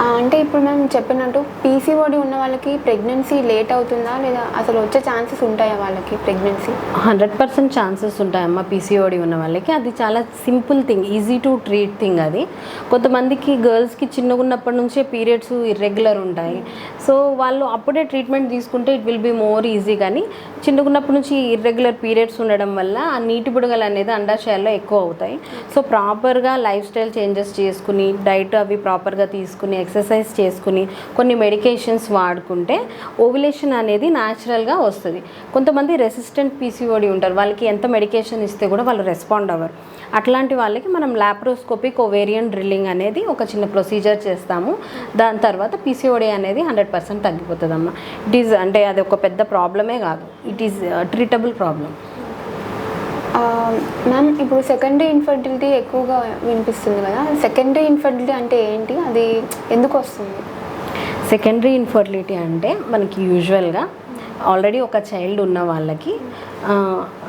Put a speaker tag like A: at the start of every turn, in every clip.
A: అంటే ఇప్పుడు మేము చెప్పినట్టు పీసీఓడి ఉన్న వాళ్ళకి ప్రెగ్నెన్సీ లేట్ అవుతుందా? లేదా అసలు వచ్చే ఛాన్సెస్ ఉంటాయా వాళ్ళకి ప్రెగ్నెన్సీ
B: హండ్రెడ్ పర్సెంట్ ఛాన్సెస్ ఉంటాయమ్మా పీసీఓడి ఉన్న వాళ్ళకి. అది చాలా simple thing easy to treat thing అది. కొంతమందికి గర్ల్స్కి చిన్నగా ఉన్నప్పటి నుంచే పీరియడ్స్ ఇర్రెగ్యులర్ ఉంటాయి. సో వాళ్ళు అప్పుడే ట్రీట్మెంట్ తీసుకుంటే it will be more easy కానీ చిన్నగా ఉన్నప్పటి నుంచి ఇర్రెగ్యులర్ పీరియడ్స్ ఉండడం వల్ల ఆ నీటి బుడగలు అనేది అండాశయాల్లో ఎక్కువ అవుతాయి. సో ప్రాపర్గా లైఫ్ స్టైల్ చేంజెస్ చేసుకుని డైట్ అవి ప్రాపర్గా తీసుకుని ఎక్సర్సైజ్ ఎక్సర్సైజ్ చేసుకుని కొన్ని మెడికేషన్స్ వాడుకుంటే ఓవిలేషన్ అనేది న్యాచురల్గా వస్తుంది. కొంతమంది రెసిస్టెంట్ పీసీఓడి ఉంటారు. వాళ్ళకి ఎంత మెడికేషన్ ఇస్తే కూడా వాళ్ళు రెస్పాండ్ అవ్వరు. అట్లాంటి వాళ్ళకి మనం లాప్రోస్కోపిక్ ఓవేరియన్ డ్రిల్లింగ్ అనేది ఒక చిన్న ప్రొసీజర్ చేస్తాము. దాని తర్వాత పీసీఓడి అనేది హండ్రెడ్ పర్సెంట్ తగ్గిపోతుందమ్మా. ఇట్ ఈజ్ అంటే అది ఒక పెద్ద ప్రాబ్లమే కాదు. It is treatable problem
A: ma'am ఇప్పుడు సెకండరీ ఇన్ఫర్టిలిటీ ఎక్కువగా వినిపిస్తుంది కదా. సెకండరీ ఇన్ఫర్టిలిటీ అంటే ఏంటి? అది ఎందుకు వస్తుంది?
B: సెకండరీ ఇన్ఫర్టిలిటీ అంటే మనకి యూజువల్గా ఆల్రెడీ ఒక చైల్డ్ ఉన్న వాళ్ళకి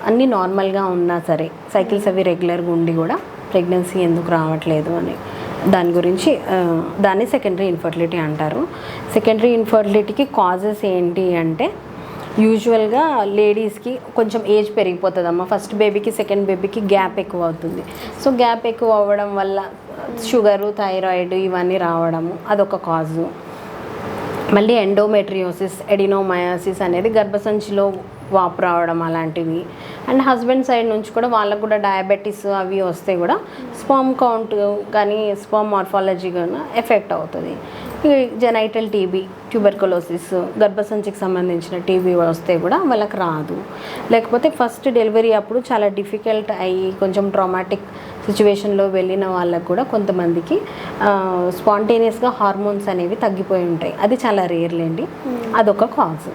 B: అన్నీ నార్మల్గా ఉన్నా సరే సైకిల్స్ అవి రెగ్యులర్గా ఉండి కూడా ప్రెగ్నెన్సీ ఎందుకు రావట్లేదు అని దాని గురించి దాన్ని సెకండరీ ఇన్ఫర్టిలిటీ అంటారు. సెకండరీ ఇన్ఫర్టిలిటీకి కాజెస్ ఏంటి అంటే యూజువల్గా లేడీస్కి కొంచెం ఏజ్ పెరిగిపోతుందమ్మా. ఫస్ట్ బేబీకి సెకండ్ బేబీకి గ్యాప్ ఎక్కువ అవుతుంది. సో గ్యాప్ ఎక్కువ అవ్వడం వల్ల షుగరు థైరాయిడ్ ఇవన్నీ రావడము అదొక కాజు. మళ్ళీ ఎండోమెట్రియోసిస్ ఎడినోమయాసిస్ అనేది గర్భసంచిలో వాపు రావడం అలాంటివి. అండ్ హస్బెండ్ సైడ్ నుంచి కూడా వాళ్ళకు కూడా డయాబెటీస్ అవి వస్తే కూడా స్పామ్ కౌంట్ కానీ స్పామ్ మార్ఫాలజీ కానీ ఎఫెక్ట్ అవుతుంది. జెనైటల్ టీబీ ట్యూబర్కులోసిస్ గర్భసంచికి సంబంధించిన టీబీ వస్తే కూడా వాళ్ళకి రాదు. లేకపోతే ఫస్ట్ డెలివరీ అప్పుడు చాలా డిఫికల్ట్ అయ్యి కొంచెం ట్రామాటిక్ సిచ్యువేషన్లో వెళ్ళిన వాళ్ళకు కూడా కొంతమందికి స్పాంటేనియస్గా హార్మోన్స్ అనేవి తగ్గిపోయి ఉంటాయి. అది చాలా రేర్లేండి అదొక కాజ్.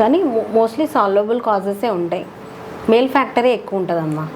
B: కానీ మోస్ట్లీ సాల్వబుల్ కాజెసే ఉంటాయి. మేల్ ఫ్యాక్టరే ఎక్కువ ఉంటుందమ్మా.